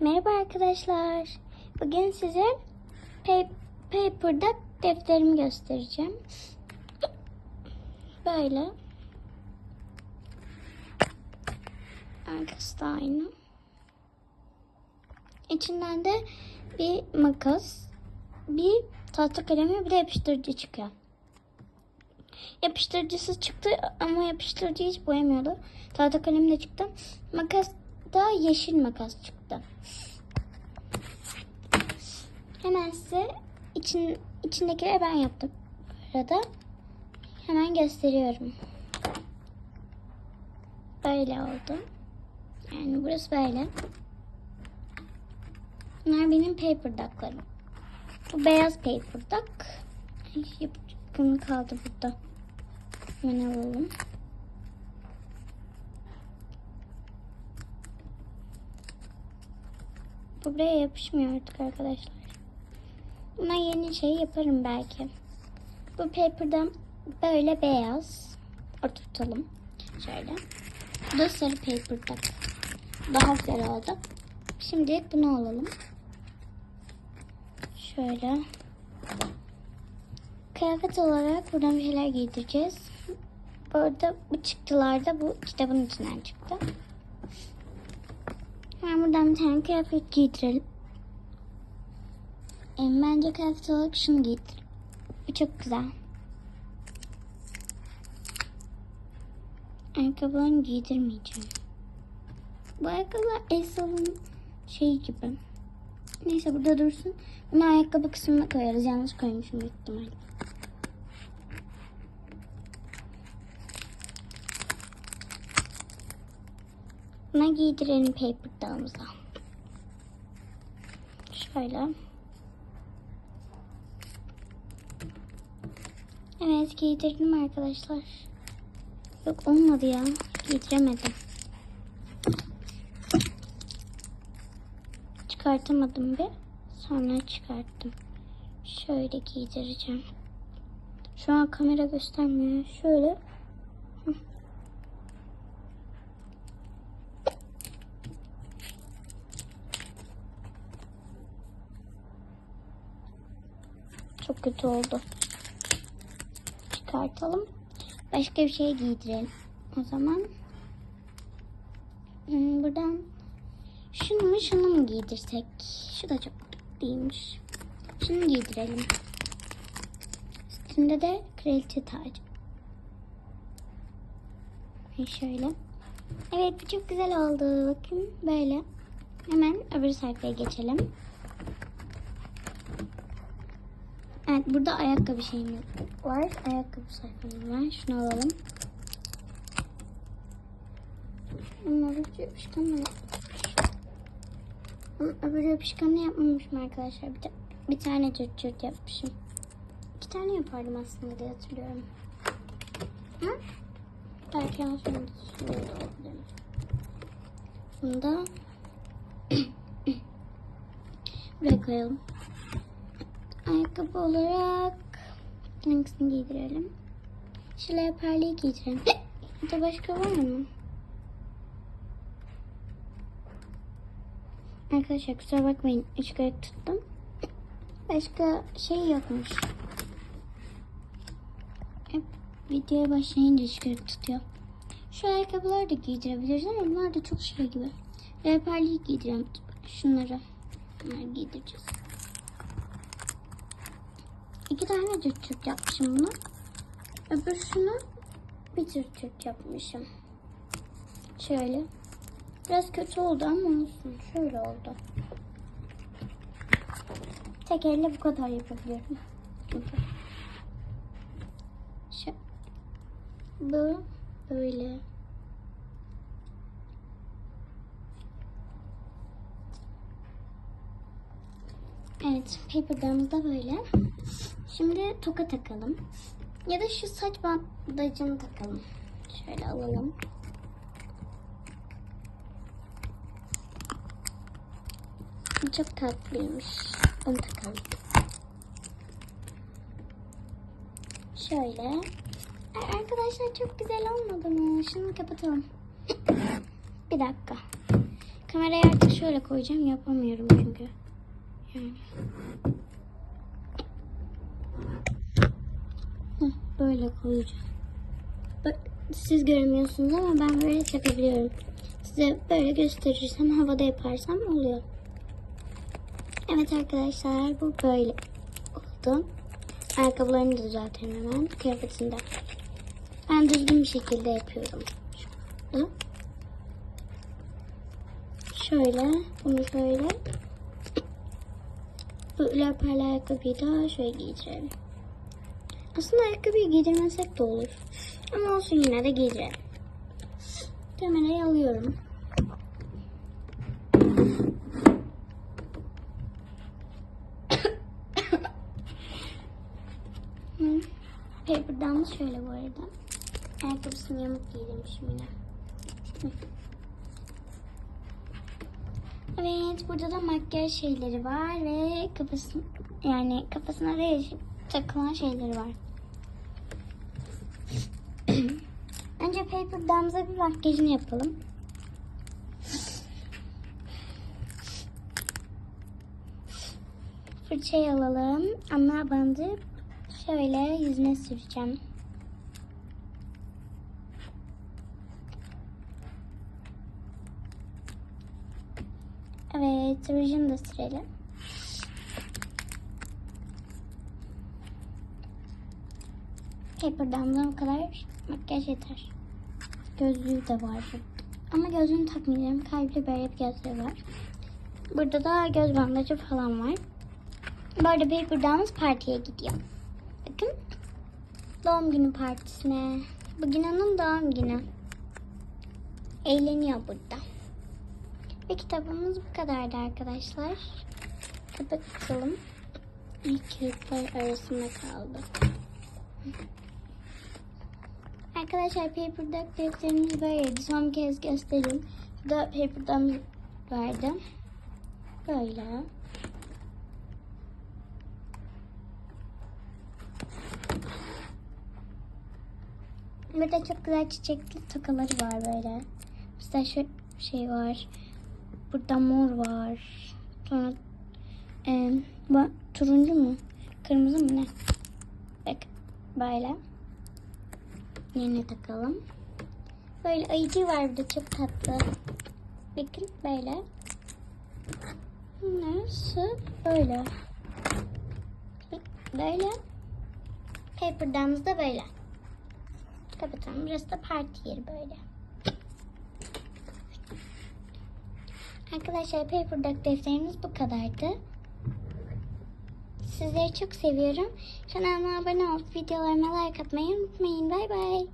Merhaba arkadaşlar. Bugün size pa- Paper'da defterimi göstereceğim. Böyle. Arkası da aynı. İçinden de bir makas, bir tahta kalemi, bir de yapıştırıcı çıkıyor. Yapıştırıcısı çıktı ama yapıştırıcı hiç boyamıyordu. Tahta kalem de çıktı. Makas da yeşil makas çıktı. Hemen size için, içindekileri ben yaptım. Burada hemen gösteriyorum. Böyle oldu. Yani burası böyle. Bunlar benim paper ducklarım. Bu beyaz paper duck. Yapışkanı kaldı burada. Hemen alalım. Bu buraya yapışmıyor artık arkadaşlar. Buna yeni şey yaparım belki. Bu paper'dan böyle beyaz. Oturtalım. Şöyle. Bu da sarı paper'dan. Daha güzel oldu. Şimdi bunu alalım. Şöyle. Kıyafet olarak buradan bir şeyler giydireceğiz. Bu arada bu çıktılar da bu kitabın içinden çıktı. Hemen buradan bir tane kıyafet giydirelim. E, bence kıyafet olarak şunu giydir. Bu çok güzel. Ayakkabılarını giydirmeyeceğim. Bu ayakkabılar Elsa'nın şeyi gibi. Neyse burada dursun. Bunu ayakkabı kısmına koyarız. Yanlış koymuşum büyük ihtimalle. Buna giydirelim paper dağımıza. Şöyle. Evet giydirdim arkadaşlar. Yok olmadı ya. Giydiremedim. Çıkartamadım bir. Sonra çıkarttım. Şöyle giydireceğim. Şu an kamera göstermiyor. Şöyle. Çok kötü oldu. Çıkartalım. Başka bir şey giydirelim. O zaman hmm, buradan şunu mu şunu mu giydirsek? Şu da çok değilmiş. Şunu giydirelim. Üstünde de kraliçe tacı. Şöyle. Evet bu çok güzel oldu. Bakın böyle. Hemen öbür sayfaya geçelim. Evet burada ayakkabı şeyimiz var. Ayakkabı sayfamız var. Şunu alalım. Bunları yapışkan mı yapmış? Ama Öbür yapışkanı yapmamışım arkadaşlar. Bir, bir tane cırt cırt yapmışım. İki tane yapardım aslında diye hatırlıyorum. Hı? Belki en sonunda şöyle olabilir. Bunu da buraya koyalım. Ayakkabı olarak hangisini giydirelim? Şu leoparlıyı giydirelim. Burada başka var mı? Arkadaşlar kusura bakmayın. Üç kere tuttum. Başka şey yokmuş. Hep videoya başlayınca üç kere tutuyor. Şu ayakkabıları da giydirebiliriz ama bunlar da çok şey gibi. Leoparlıyı giydirelim. Şunları. Bunları giydireceğiz. İki tane cırt cırt yapmışım bunu. Öbürsünü bir cırt cırt yapmışım. Şöyle. Biraz kötü oldu ama olsun. Şöyle oldu. Tek elle bu kadar yapabiliyorum. Şu. Bu böyle. Evet, paperlarımız da böyle. Şimdi toka takalım. Ya da şu saç bandajını takalım. Şöyle alalım. Çok tatlıymış. Onu takalım. Şöyle. Arkadaşlar çok güzel olmadı mı? Şunu kapatalım. Bir dakika. Kamerayı artık şöyle koyacağım. Yapamıyorum çünkü. Yani. Böyle koyacağım. Siz göremiyorsunuz ama ben böyle çakabiliyorum. Size böyle gösterirsem havada yaparsam oluyor. Evet arkadaşlar bu böyle oldu. Ayakkabılarını da düzeltelim hemen. Kıyafetini de. Ben düzgün bir şekilde yapıyorum. Şöyle. Şöyle. Bunu şöyle. Bu leoparlı ayakkabıyı da şöyle giydirelim. Aslında ayakkabıyı giydirmesek de olur. Ama olsun yine de giydirelim. Kamerayı alıyorum. Paper'dan da şöyle bu arada. Ayakkabısını yamuk giydirmişim yine. Evet burada da makyaj şeyleri var ve kafasın yani kafasına değişik takılan şeyleri var. Dams'a bir makyajını yapalım. Fırçayı alalım ama bandı şöyle yüzüne süreceğim. Evet, rujunu da sürelim. Paper Dams'a bu kadar makyaj yeter. Gözlüğü de var. Ama gözlüğünü takmayacağım. Kalpli böyle bir gözlüğü var. Burada da göz bandajı falan var. Bu arada Paper Dance partiye gidiyor. Bakın. Doğum günü partisine. Bugün onun doğum günü. Eğleniyor burada. Ve kitabımız bu kadardı arkadaşlar. Kapatalım. Kağıtlar arasında kaldı. Arkadaşlar Paper Duck defterimiz böyleydi. Son bir kez göstereyim. Bu da Paper'dan verdi. Böyle. Burada çok güzel çiçekli tokaları var böyle. Mesela şu şey var. Burada mor var. Sonra e, bu turuncu mu? Kırmızı mı ne? Bak böyle. Yerine takalım. Böyle ayıcı var burada çok tatlı. Bakın böyle. Nasıl? Böyle. Böyle. Paper Dams da böyle. Kapatalım. Burası da parti yeri böyle. Arkadaşlar Paper Duck defterimiz bu kadardı. Sizleri çok seviyorum. Kanalıma abone olup videolarıma like atmayı unutmayın. Bay bay.